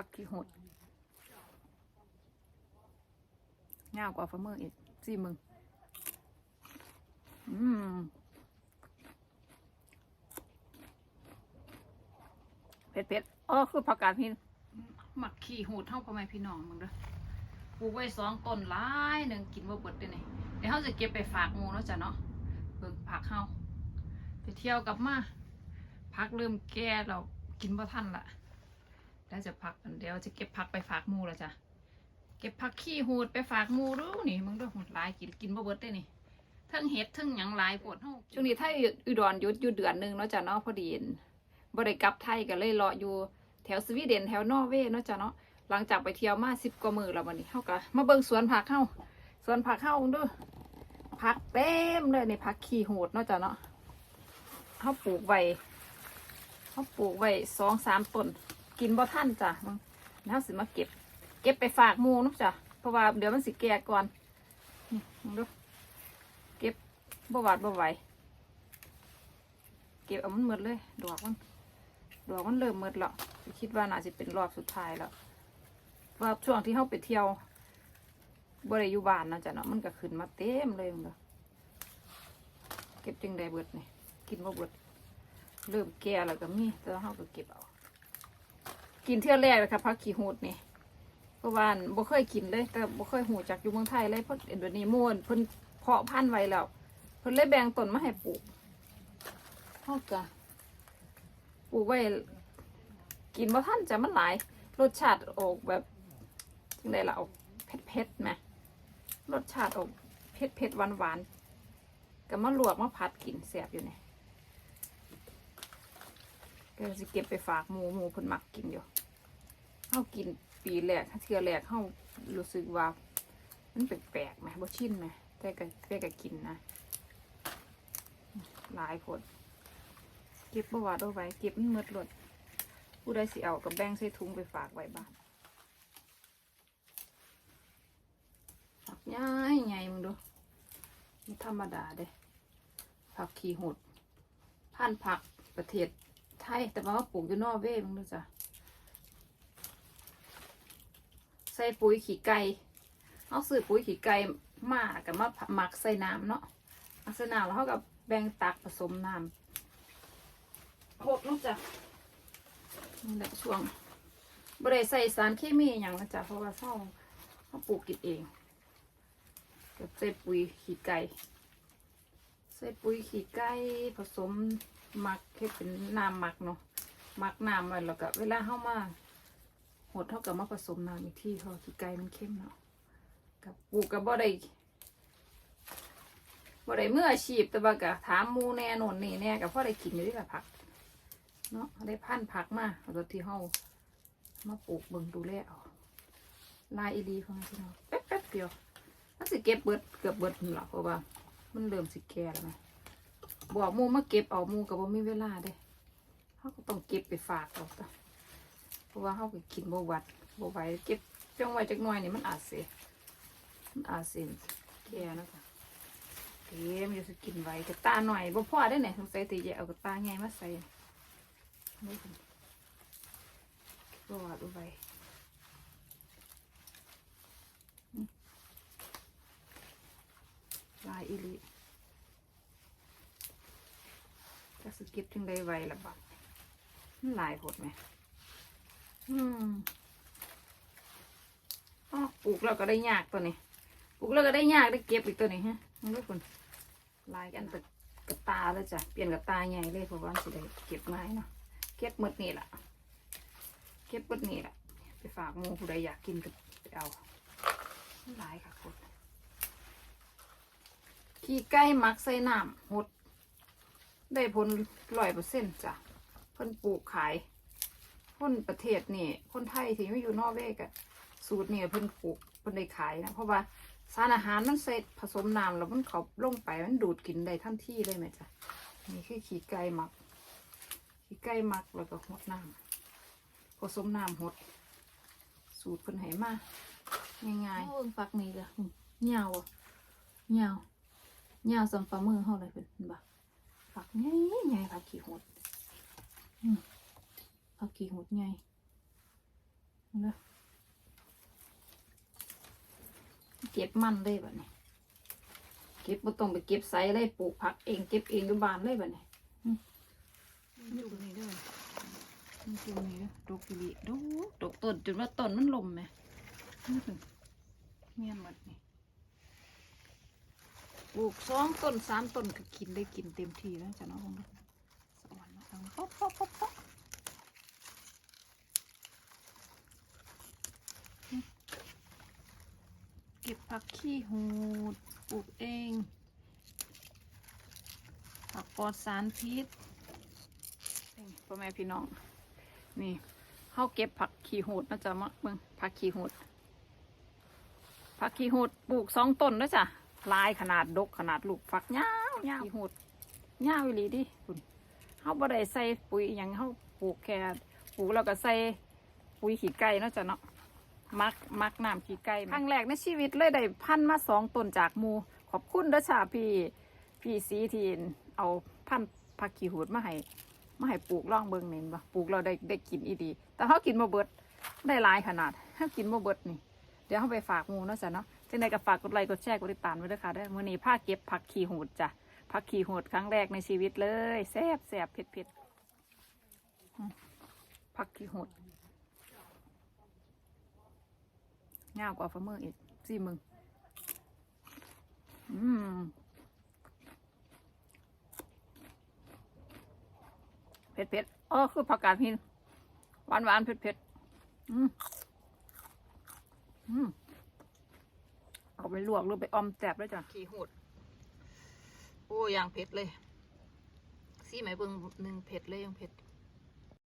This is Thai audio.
ผักขี้หดยาวกว่าฟาร์มเมอร์อีกสี่มึง อืมเผ็ดเผ็ดๆอ๋อคือผักกาดหินหมักขี้หูดเท่าพ่อแม่พี่น้องมึงเด้อปลูกไว้สองต้นหลายหนึ่งกินว่าเบิดได้นี่เดี๋ยวเขาจะเก็บไปฝากหมูเนาะจ้ะเนาะเบิกผักเฮาไปเที่ยวกลับมาพักเริ่มแก่เรากินบ่ทันละ แล้วจะพักเดี๋ยวจะเก็บผักไปฝากมูแล้วจ้ะ เก็บผักขี้หูดไปฝากมูดูนี่มึงด้วยหูดลายกินกินบ่เบิดได้นี่ทั้งเห็ดทั้งหยังลายปวดเฮาช่วงนี้ไทยอุดรยุดอยู่เดือนหนึงเนาะจ้ะเนาะพอดีบริกลับไทยก็เลยรออยู่แถวสวีเดนแถวนอร์เวย์เนาะจ้ะเนาะหลังจากไปเที่ยวมาสิบกว่ามือแล้ววันนี้เฮาก็มาเบิ่งสวนผักเฮาสวนผักเฮาด้อผักเต็มเลยในผักขี้โหดเนาะจ้ะเนาะเฮาปลูกไว้เฮาปลูกไว้สองสามต้น กินบ่ทันจ้ะมึงแล้วสิมาเก็บ เก็บไปฝากหมูเนาะจ้ะเพราะว่าเดี๋ยวมันสิแก่ก่อนนี่มึงดูเก็บบ่หวาดบ่ไหวเก็บเอามันหมดเลย ดอกมันดอกมันเริ่มหมดแล้วคิดว่าน่าจะเป็นรอบสุดท้ายแล้วว่าช่วงที่เขาไปเที่ยวบริยุบานนะจ๊ะเนาะมันก็ขึ้นมาเต็มเลยมึงเด้อเก็บจึงได้เบิดนี่กินบ่เบิดเริ่มแก่แล้วก็มีแต่เขาก็เก็บเอา กินเที่ยวแรกเลยค่ะพักขี้หูดนี่เพราะว่าบ่เคยกินเลย แต่บ่เคยหูจากอยู่เมืองไทยเลยเพราะเอ็นเดยวนี้ม่วนเพิ่นเพาะพันธุ์ไว้แล้วเพิ่นเลยแบ่งต้นมาให้ปลูกเขาก็ปลูกไว้กินบ่ท่านจะมันหลายรสชาติออกแบบจังไดล่ะออกเผ็ดเผ็ดๆไหมรสชาติออกเผ็ดเผ็ดหวานหวานๆก็มาลวกมาผัดกินแซ่บอยู่เนี่ยก็สิเก็บไปฝากหมูหมูเพิ่นมักกินอยู่ เฮากินปีแรกเทื่อแรกเฮารู้สึกว่า มันแปลกๆไหมบ่ชินไหมแต่ก็แต่ก็กินนะ หลายผลเก็บประวัติเอาไว้เก็บมันหมดหลดผู้ใดสิเอากับแบงใส่ถุงไปฝากไว้บ้านผักง่ายไงมึงดูไม่ธรรมดาเด้ผักขี้หดพันผักประเทศไทยแต่ว่าปลูกอยู่นอร์เวย์มึงดูจ้ะ ใส่ปุ๋ยขี้ไก่เอาซื้อปุ๋ยขี้ไก่มากับมาหมักใส่น้ำเนาะหมักใส่น้ำแล้วเขากับแบ่งตักผสมน้ำหกลูกจ้ะนี่แหละช่วงบริใส่สารเคมีอย่างนะจ๊ะเพราะว่าเขาเขาปลูกกินเองกับใส่ปุ๋ยขี้ไก่ใส่ปุ๋ยขี้ไก่ผสมหมักให้เป็นน้ำหมักเนาะหมักน้ำไว้แล้วก็เวลาเข้ามา หดเท่ากับมาผสมน้ำอีกที่เพราะขี้ไก่มันเข้มเนาะกับปลูกกับบ่ได้บ่ได้มืออาชีพแต่ว่าก็ถามมูแน่นนนี่แน่ก็พอได้กินอยู่ที่ละผักเนาะได้พันผักมาเอาตัวที่เฮามาปลูกเบิ่งดูแลเอาลายอีดีของพี่น้องแป๊บแป๊บๆเดียวมันสิเก็บเบิดเกือบเบิดหรอเพราะว่า มันเริ่มสิแก่แล้วนะบอกมูมาเก็บเอามูก็บ่มีเวลาเด้เฮาก็ต้องเก็บไปฝากเอาจ้ะเพ ราะว่าเฮาก็กินบวัดบ่ไหวเก็บเจ้องไว้จักหน่อยนี่มันอาจสิมันอาจสิแก่นะคะเต็มอยู่สกินไว้กระตาหน่อยบ่พอได้ไหนสงสัยตีจะเอากระตาไงมาใส่นี่คุณก็วดเอาไว้ลายอีหลีจะสกิปถึงได้ไวละบัดมันลายโหดไหม อืมอ๋อปลูกแล้วก็ได้ยากตัวนี้ปลูกแล้วก็ได้ยากได้เก็บอีกตัวนี้ฮะมันก็คนลายกันแต่กระตาแล้วจ้ะเปลี่ยนกระตาใหญ่เลยเพราะว่าสิได้เก็บง่ายเนาะเก็บหมดนี่แหละเก็บหมดนี่แหละไปฝากมูผู้ใดอยากกินก็ไปเอาหลายค่ะคนขี้ไก่มักใส่น้ำหด ได้ผลร้อยเปอร์เซ็นต์จ้ะเพิ่นปลูกขาย คนประเทศนี่ คนไทยที่ไม่อยู่นอร์เวย์กะสูตรเนี่ยเพิ่นปลูกเพิ่นได้ขายนะเพราะว่าสารอาหารมันใส่ผสมน้ำแล้วมันเขาลงไปมันดูดกินได้ทันทีเลยไหมจ๊ะนี่คือขี้ไก่หมัก ขี้ไก่หมักแล้วก็หดน้ำผสมน้ำหด สูตรเพิ่นให้มาง่ายๆโอ้ยฝักนี่เละเหนียวอะเหนียวเหนียวสัมฝ่ามือเฮาเลยเป็นเห็นบ่ฝักใหญ่ใหญ่ผักขี้หดอืม ผักขี้หดใหญ่เนอะเก็บมันเลยแบบนี้เก็บบ่ต้องไปเก็บไซเลยปลูกผักเองเก็บเองอยู่บ้านเลยแบบนี้อืมนี่ตรงนี้ด้วยนี่ตรงนี้ด้วยดกอีหลีดกดกต้นจนว่าต้นมันลมไหมนี่ถึงเมียนหมดนี่ปลูกสองต้นสามต้นก็กินได้กินเต็มที่แล้วจ้ะเนาะพงษ์สวรรค์นะป๊อปป๊อปป๊อปป๊อปเก็บ ผักขี้หูดปลูกเอง ผักปลอดสารพิษพ่อแม่พี่น้อง นี่เขาเก็บผักขี้หูดนะจ๊ะมะเบิ่งผักขี้หูดผักขี้หูดปลูกสองต้นนะจ๊ะลายขนาดดกขนาดลูกฝักยาวยาวขี้หูดยาวอีหลีดิคุณเขาบ่ได้ใส่ปุ๋ยอย่างเขาปลูกแค่ปลูกแล้วก็ใส่ปุ๋ยขี้ไก่นาะจ๊ะเนาะ มักมักน้ำขี้ไก่ครั้งแรกในชีวิตเลยได้พันมาสองต้นจากหมูขอบคุณเด้อจ้าพี่พี่สีทีนเอาพันผักขี้หูดมาให้มาให้ปลูกล่องเบิงเน่นบ่ปลูกเราได้ได้กินอีดี แต่เขากินบ่เบิดได้หลายขนาดเขากินบ่เบิดนี่ เดี๋ยวเขาไปฝากหมูเนาะจ้ะเนาะจังใดก็ฝากกดไลค์กดแชร์กดติดตามไว้ด้วยค่ะเด้มื้อนี้พาเก็บผักขี้หูดจ้ะผักขี้หูดครั้งแรกในชีวิตเลยแซ่บแซ่บเผ็ดเผ็ดผักขี้หูด ยาวกว่าฝ่ามืออีกสี่มึง อืมเผ็ดเผ็ดๆอ๋อคือผักกาดหิน หวานหวานเผ็ดเผ็ดอืมอืมเอาไปลวกหรือไปอมแจบด้วยจ้ะขี้หูดโอ้ยางเผ็ดเลยซี่ไหมเบิ่งหนึ่งเผ็ดเลยยังเผ็ด